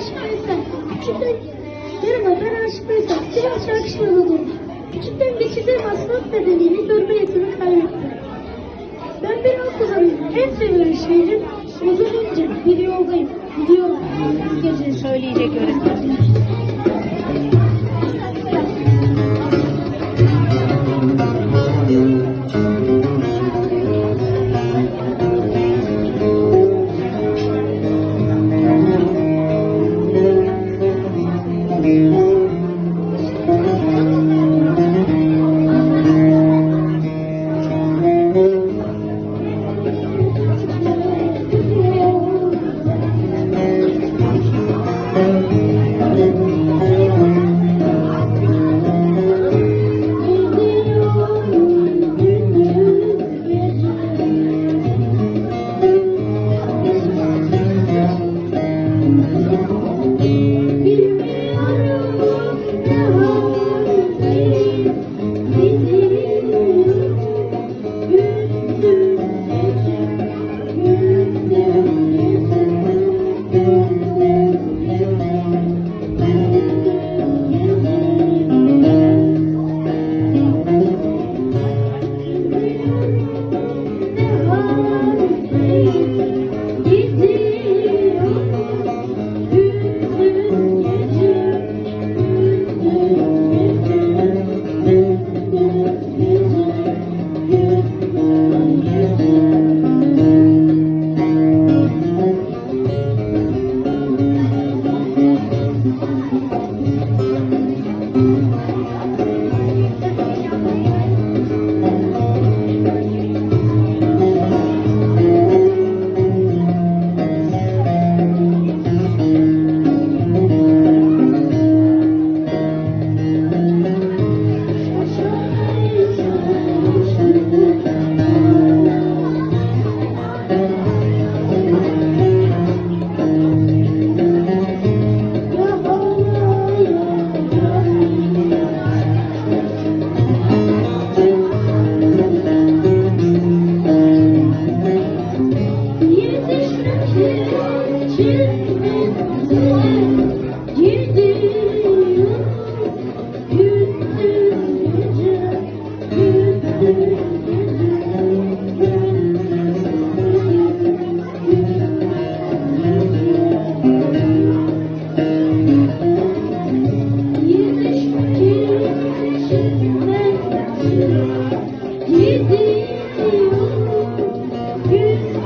Aşık Veysel. Küçükten... Merhaba ben Aşık Veysel. Sivas Şarkışla'da doğdum. Küçükten geçirdiğim hastalık nedeniyle görme yetimi kaybettim. Ben bir halk ozanıyım. En sevilen şehrim uzun bir yoldayım. Gidiyorum. Biz gece Söyleyecek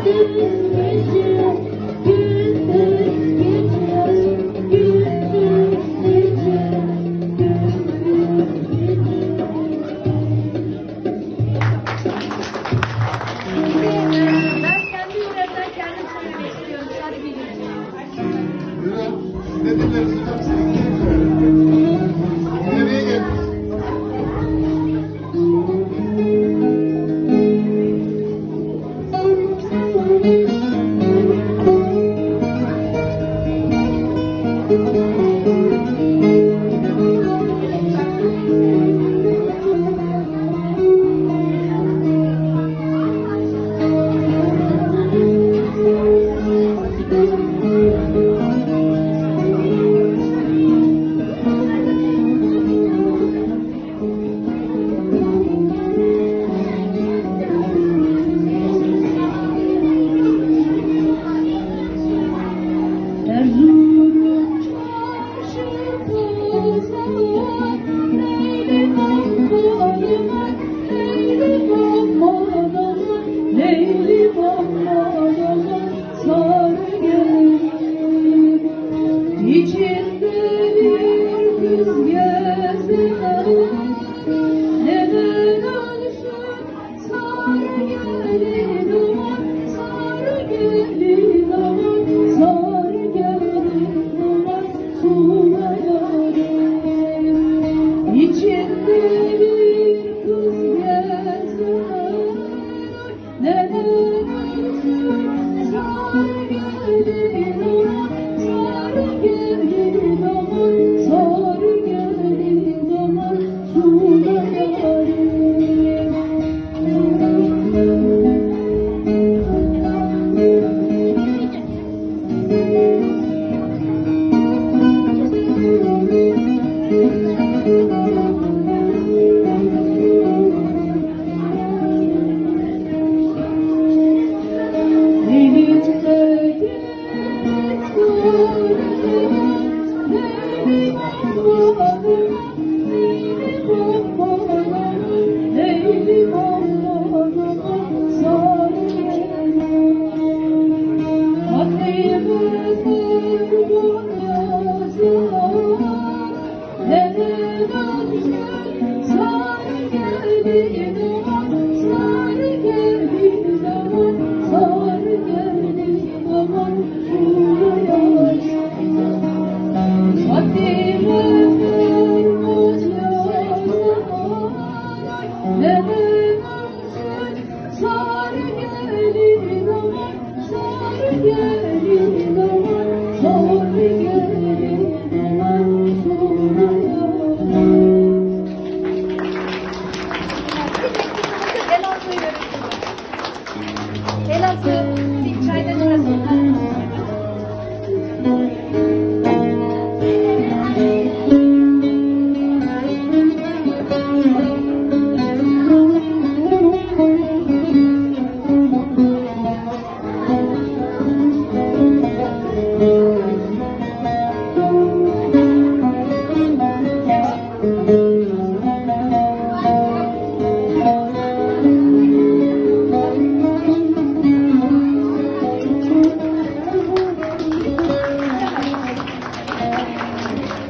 öğretmen. Ben da da gelin aman